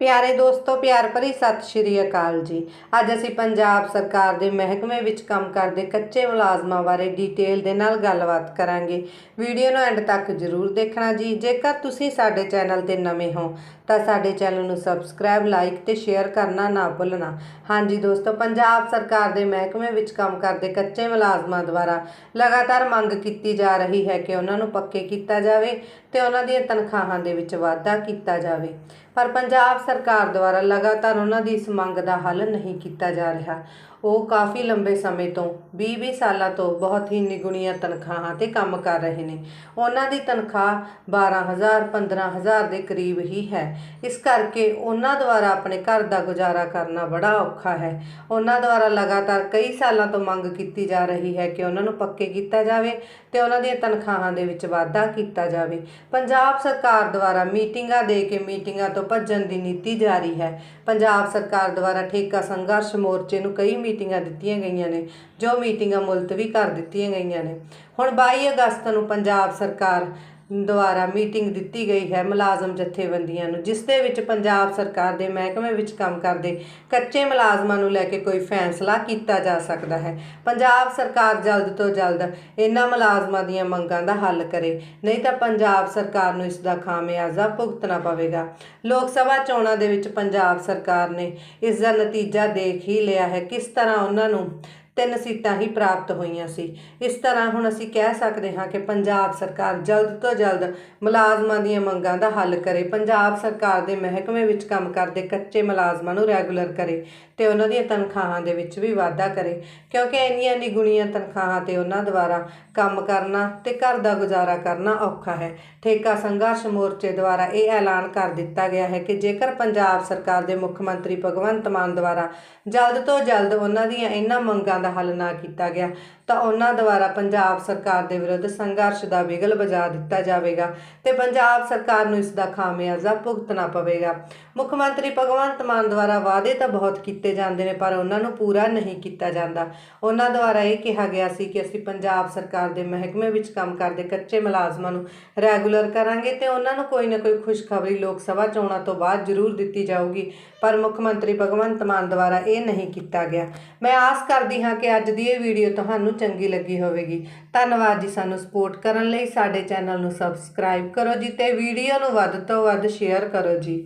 ਪਿਆਰੇ ਦੋਸਤੋ, ਪਿਆਰ ਭਰੀ ਸਤਿ ਸ਼੍ਰੀ ਅਕਾਲ ਜੀ। ਅੱਜ ਅਸੀਂ ਪੰਜਾਬ ਸਰਕਾਰ ਦੇ ਮਹਿਕਮੇ ਵਿੱਚ ਕੰਮ ਕਰਦੇ ਕੱਚੇ ਮੁਲਾਜ਼ਮਾਂ ਬਾਰੇ ਡਿਟੇਲ ਦੇ ਨਾਲ ਗੱਲਬਾਤ ਕਰਾਂਗੇ। ਵੀਡੀਓ ਨੂੰ ਐਂਡ ਤੱਕ ਜ਼ਰੂਰ ਦੇਖਣਾ ਜੀ। ਜੇਕਰ ਤੁਸੀਂ ਸਾਡੇ ਚੈਨਲ ਤੇ ਨਵੇਂ ਹੋ ਤਾਂ ਸਾਡੇ ਚੈਨਲ ਨੂੰ ਸਬਸਕ੍ਰਾਈਬ, ਲਾਈਕ ਤੇ ਸ਼ੇਅਰ ਕਰਨਾ ਨਾ ਭੁੱਲਣਾ। ਹਾਂਜੀ ਦੋਸਤੋ, ਪੰਜਾਬ ਸਰਕਾਰ ਦੇ ਮਹਿਕਮੇ ਵਿੱਚ ਕੰਮ ਕਰਦੇ ਕੱਚੇ ਮੁਲਾਜ਼ਮਾਂ ਦੁਆਰਾ ਲਗਾਤਾਰ ਮੰਗ ਕੀਤੀ ਜਾ ਰਹੀ ਹੈ ਕਿ ਉਹਨਾਂ ਨੂੰ ਪੱਕੇ ਕੀਤਾ ਜਾਵੇ ਤੇ ਉਹਨਾਂ ਦੀਆਂ ਤਨਖਾਹਾਂ ਦੇ ਵਿੱਚ ਵਾਧਾ ਕੀਤਾ ਜਾਵੇ। ਪਰ ਪੰਜਾਬ ਸਰਕਾਰ ਦੁਆਰਾ ਲਗਾਤਾਰ ਉਹਨਾਂ ਦੀ ਇਸ ਮੰਗ ਦਾ ਹੱਲ ਨਹੀਂ ਕੀਤਾ ਜਾ ਰਿਹਾ। ਉਹ ਕਾਫੀ ਲੰਬੇ ਸਮੇਂ ਤੋਂ 20-20 ਸਾਲਾਂ ਤੋਂ ਬਹੁਤ ਹੀ ਨਿਗੁਣੀਆਂ ਤਨਖਾਹਾਂ ਤੇ ਕੰਮ ਕਰ ਰਹੇ ਨੇ। ਉਹਨਾਂ ਦੀ ਤਨਖਾਹ 12000 15000 ਦੇ ਕਰੀਬ ਹੀ ਹੈ। ਇਸ ਕਰਕੇ ਉਹਨਾਂ ਦੁਆਰਾ ਆਪਣੇ ਘਰ ਦਾ ਗੁਜ਼ਾਰਾ ਕਰਨਾ ਬੜਾ ਔਖਾ ਹੈ। ਉਹਨਾਂ ਦੁਆਰਾ ਲਗਾਤਾਰ ਕਈ ਸਾਲਾਂ ਤੋਂ ਮੰਗ ਕੀਤੀ ਜਾ ਰਹੀ ਹੈ ਕਿ ਉਹਨਾਂ ਨੂੰ ਪੱਕੇ ਕੀਤਾ ਜਾਵੇ ਤੇ ਉਹਨਾਂ ਦੀਆਂ ਤਨਖਾਹਾਂ ਦੇ ਵਿੱਚ ਵਾਧਾ ਕੀਤਾ ਜਾਵੇ। ਪੰਜਾਬ ਸਰਕਾਰ ਦੁਆਰਾ ਮੀਟਿੰਗਾਂ ਦੇ ਕੇ ਮੀਟਿੰਗਾਂ ਤੋਂ ਭੱਜਣ ਦੀ ਨੀਤੀ ਜਾਰੀ ਹੈ। ਪੰਜਾਬ ਸਰਕਾਰ ਦੁਆਰਾ ਠੇਕਾ ਸੰਘਰਸ਼ ਮੋਰਚੇ ਨੂੰ ਕਈ ਮੀਟਿੰਗਾਂ ਦਿੱਤੀਆਂ ਗਈਆਂ ਨੇ, ਜੋ ਮੀਟਿੰਗਾਂ ਮੁਲਤਵੀ ਕਰ ਦਿੱਤੀਆਂ ਗਈਆਂ ਨੇ। ਹੁਣ 22 ਅਗਸਤ ਨੂੰ ਪੰਜਾਬ ਸਰਕਾਰ ਦੁਆਰਾ ਮੀਟਿੰਗ ਦਿੱਤੀ ਗਈ ਹੈ ਮੁਲਾਜ਼ਮ ਜਥੇਬੰਦੀਆਂ ਨੂੰ, ਜਿਸ ਦੇ ਵਿੱਚ ਪੰਜਾਬ ਸਰਕਾਰ ਦੇ ਮਹਿਕਮੇ ਵਿੱਚ ਕੰਮ ਕਰਦੇ ਕੱਚੇ ਮੁਲਾਜ਼ਮਾਂ ਨੂੰ ਲੈ ਕੇ ਕੋਈ ਫੈਸਲਾ ਕੀਤਾ ਜਾ ਸਕਦਾ ਹੈ। ਪੰਜਾਬ ਸਰਕਾਰ ਜਲਦ ਤੋਂ ਜਲਦ ਇਹਨਾਂ ਮੁਲਾਜ਼ਮਾਂ ਦੀਆਂ ਮੰਗਾਂ ਦਾ ਹੱਲ ਕਰੇ। ਨਹੀਂ ਤਾਂ ਪੰਜਾਬ ਸਰਕਾਰ ਨੂੰ ਇਸ ਦਾ ਖਾਮਿਆਜ਼ਾ ਭੁਗਤਣਾ ਪਵੇਗਾ। ਲੋਕ ਸਭਾ ਚੋਣਾਂ ਦੇ ਵਿੱਚ ਪੰਜਾਬ ਸਰਕਾਰ ਨੇ ਇਸ ਦਾ ਨਤੀਜਾ ਦੇਖ ਹੀ ਲਿਆ ਹੈ। ਕਿਸ ਤਰ੍ਹਾਂ ਉਹਨਾਂ ਨੂੰ ਤਿੰਨ ਸੀਟਾਂ ਹੀ ਪ੍ਰਾਪਤ ਹੋਈਆਂ ਸੀ। ਇਸ ਤਰ੍ਹਾਂ ਹੁਣ ਅਸੀਂ ਕਹਿ ਸਕਦੇ ਹਾਂ ਕਿ ਪੰਜਾਬ ਸਰਕਾਰ ਜਲਦ ਤੋਂ ਜਲਦ ਮੁਲਾਜ਼ਮਾਂ ਦੀਆਂ ਮੰਗਾਂ ਦਾ ਹੱਲ ਕਰੇ। ਪੰਜਾਬ ਸਰਕਾਰ ਦੇ ਮਹਿਕਮੇ ਵਿੱਚ ਕੰਮ ਕਰਦੇ ਕੱਚੇ ਮੁਲਾਜ਼ਮਾਂ ਨੂੰ ਰੈਗੂਲਰ ਕਰੇ ਤੇ ਉਹਨਾਂ ਦੀਆਂ ਤਨਖਾਹਾਂ ਦੇ ਵਿੱਚ ਵੀ ਵਾਧਾ ਕਰੇ। ਕਿਉਂਕਿ ਇੰਨੀਆਂ ਨਿਗੁਣੀਆਂ ਤਨਖਾਹਾਂ ਤੇ ਉਹਨਾਂ ਦੁਆਰਾ ਕੰਮ ਕਰਨਾ ਤੇ ਘਰ ਦਾ ਗੁਜ਼ਾਰਾ ਕਰਨਾ ਔਖਾ ਹੈ। ਠੇਕਾ ਸੰਘਰਸ਼ ਮੋਰਚੇ ਦੁਆਰਾ ਇਹ ਐਲਾਨ ਕਰ ਦਿੱਤਾ ਗਿਆ ਹੈ ਕਿ ਜੇਕਰ ਪੰਜਾਬ ਸਰਕਾਰ ਦੇ ਮੁੱਖ ਮੰਤਰੀ ਭਗਵੰਤ ਮਾਨ ਦੁਆਰਾ ਜਲਦ ਤੋਂ ਜਲਦ ਉਹਨਾਂ ਦੀਆਂ ਇਹਨਾਂ ਮੰਗਾਂ ਦਾ ਹੱਲ ਨਾ ਕੀਤਾ ਗਿਆ, ਤਾਂ ਉਹਨਾਂ ਦੁਆਰਾ ਪੰਜਾਬ ਸਰਕਾਰ ਦੇ ਵਿਰੁੱਧ ਸੰਘਰਸ਼ ਦਾ ਵਿਗਲ ਵਜਾ ਦਿੱਤਾ ਜਾਵੇਗਾ ਤੇ ਪੰਜਾਬ ਸਰਕਾਰ ਨੂੰ ਇਸ ਦਾ ਖਾਮਿਆਜ਼ਾ ਭੁਗਤਣਾ ਪਵੇਗਾ। ਮੁੱਖ ਮੰਤਰੀ ਭਗਵੰਤ ਮਾਨ ਦੁਆਰਾ ਵਾਅਦੇ ਤਾਂ ਬਹੁਤ ਕੀਤੇ ਜਾਂਦੇ ਨੇ, ਪਰ ਉਹਨਾਂ ਨੂੰ ਪੂਰਾ ਨਹੀਂ ਕੀਤਾ ਜਾਂਦਾ। ਉਹਨਾਂ ਦੁਆਰਾ ਇਹ ਕਿਹਾ ਗਿਆ ਸੀ ਕਿ ਅਸੀਂ ਪੰਜਾਬ ਸਰਕਾਰ ਦੇ ਮਹਿਕਮੇ ਵਿੱਚ ਕੰਮ ਕਰਦੇ ਕੱਚੇ ਮੁਲਾਜ਼ਮਾਂ ਨੂੰ ਰੈਗੂਲਰ ਕਰਾਂਗੇ ਤੇ ਉਹਨਾਂ ਨੂੰ ਕੋਈ ਨਾ ਕੋਈ ਖੁਸ਼ਖਬਰੀ ਲੋਕ ਸਭਾ ਚੋਣਾਂ ਤੋਂ ਬਾਅਦ ਜ਼ਰੂਰ ਦਿੱਤੀ ਜਾਊਗੀ, ਪਰ ਮੁੱਖ ਮੰਤਰੀ ਭਗਵੰਤ ਮਾਨ ਦੁਆਰਾ ਇਹ ਨਹੀਂ ਕੀਤਾ ਗਿਆ। ਮੈਂ ਆਸ ਕਰਦੀ ਹਾਂ ਕਿ ਅੱਜ ਦੀ ਇਹ ਵੀਡੀਓ ਤੁਹਾਨੂੰ ਚੰਗੀ ਲੱਗੀ ਹੋਵੇਗੀ। ਧੰਨਵਾਦ ਜੀ ਸਾਨੂੰ ਸਪੋਰਟ ਕਰਨ ਲਈ, ਸਾਡੇ ਚੈਨਲ ਨੂੰ ਸਬਸਕ੍ਰਾਈਬ ਕਰੋ ਜੀ ਤੇ ਵੀਡੀਓ ਨੂੰ ਵੱਧ ਤੋਂ ਵੱਧ ਸ਼ੇਅਰ ਕਰੋ ਜੀ।